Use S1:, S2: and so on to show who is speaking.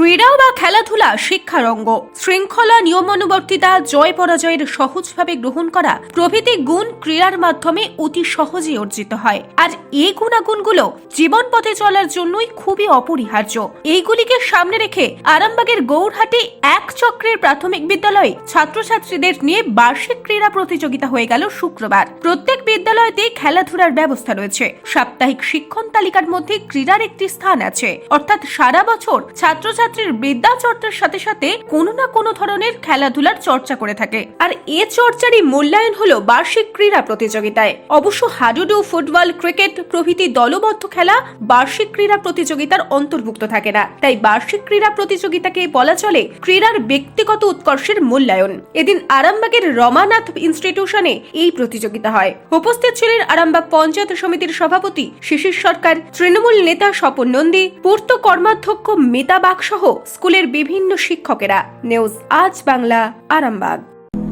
S1: ক্রীড়া বা খেলাধুলা শিক্ষার অঙ্গ। শৃঙ্খলা নিয়মানুবর্তিতা, জয় পরাজয়ের সহজভাবে গ্রহণ করা প্রভৃতি গুণ ক্রীড়ার মাধ্যমে অতি সহজে অর্জিত হয়। আর এই গুণাগুণগুলো জীবন পথে চলার জন্যই খুবই অপরিহার্য। এইগুলিকে সামনে রেখে আরামবাগের গৌরহাটে এক চক্রের প্রাথমিক বিদ্যালয়ে ছাত্রছাত্রীদের নিয়ে বার্ষিক ক্রীড়া প্রতিযোগিতা হয়ে গেল শুক্রবার। প্রত্যেক বিদ্যালয়তে খেলাধুলার ব্যবস্থা রয়েছে। সাপ্তাহিক শিক্ষণ তালিকার মধ্যে ক্রীড়ার একটি স্থান আছে। অর্থাৎ সারা বছর ছাত্রছাত্রীর বিদ্যা চর্চার সাথে সাথে কোনো না কোনো ধরনের খেলাধুলার চর্চা করে থাকে। আর এ চর্চারই মূল্যায়ন হলো বার্ষিক ক্রীড়া প্রতিযোগিতায়। অবশ্য হাডুডু, ফুটবল, ক্রিকেট প্রভৃতি দলবদ্ধ খেলা বার্ষিক ক্রীড়া প্রতিযোগিতার অন্তর্ভুক্ত থাকে না। তাই বার্ষিক ক্রীড়া প্রতিযোগিতাকে বলা চলে ক্রীড়ার ব্যক্তিগত উৎকর্ষের মূল্যায়ন। এদিন আরামবাগের রমানাথ ইনস্টিটিউশনে এই প্রতিযোগিতা হয়। উপস্থিত ছিলেন আরামবাগ পঞ্চায়েত সমিতির সভাপতি শিশির সরকার, তৃণমূল নেতা স্বপন নন্দী, পূর্ত কর্মাধ্যক্ষ মেতা বাগ সহ স্কুলের বিভিন্ন শিক্ষকেরা। নিউজ আজ বাংলা আরামবাগ।